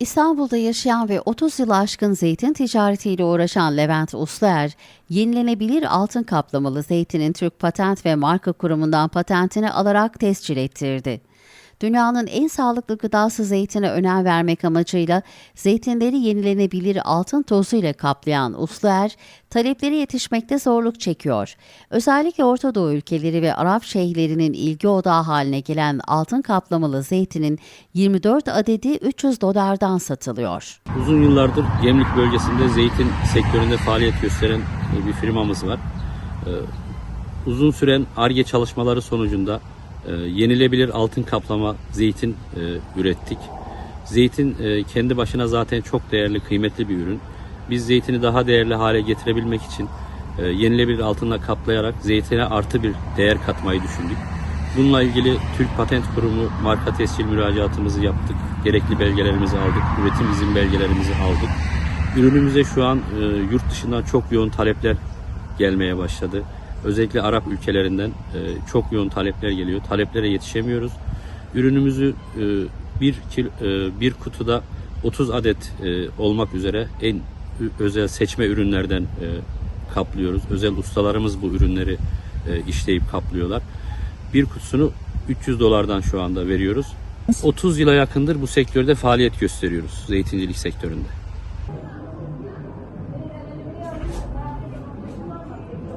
İstanbul'da yaşayan ve 30 yıl aşkın zeytin ticaretiyle uğraşan Levent Usluer, yenilenebilir altın kaplamalı zeytinin Türk Patent ve Marka Kurumu'ndan patentini alarak tescil ettirdi. Dünyanın en sağlıklı gıdası zeytine önem vermek amacıyla zeytinleri yenilenebilir altın tozuyla kaplayan Usluer, talepleri yetişmekte zorluk çekiyor. Özellikle Orta Doğu ülkeleri ve Arap şeyhlerinin ilgi odağı haline gelen altın kaplamalı zeytinin 24 adedi 300 dolardan satılıyor. Uzun yıllardır Gemlik bölgesinde zeytin sektöründe faaliyet gösteren e, bir firmamız var. Ee, Uzun süren ARGE çalışmaları sonucunda e, yenilebilir altın kaplama zeytin e, ürettik. Zeytin e, kendi başına zaten çok değerli, kıymetli bir ürün. Biz zeytini daha değerli hale getirebilmek için e, yenilebilir altınla kaplayarak zeytine artı bir değer katmayı düşündük. Bununla ilgili Türk Patent Kurumu marka tescil müracaatımızı yaptık. Gerekli belgelerimizi aldık. Üretim izin belgelerimizi aldık. Ürünümüze şu an e, yurt dışından çok yoğun talepler gelmeye başladı. Özellikle Arap ülkelerinden e, çok yoğun talepler geliyor. Taleplere yetişemiyoruz. Ürünümüzü e, bir, kil, e, bir kutuda 30 adet olmak üzere en özel seçme ürünlerden kaplıyoruz. Özel ustalarımız bu ürünleri işleyip kaplıyorlar. Bir kutusunu 300 dolardan şu anda veriyoruz. 30 yıla yakındır bu sektörde faaliyet gösteriyoruz zeytincilik sektöründe.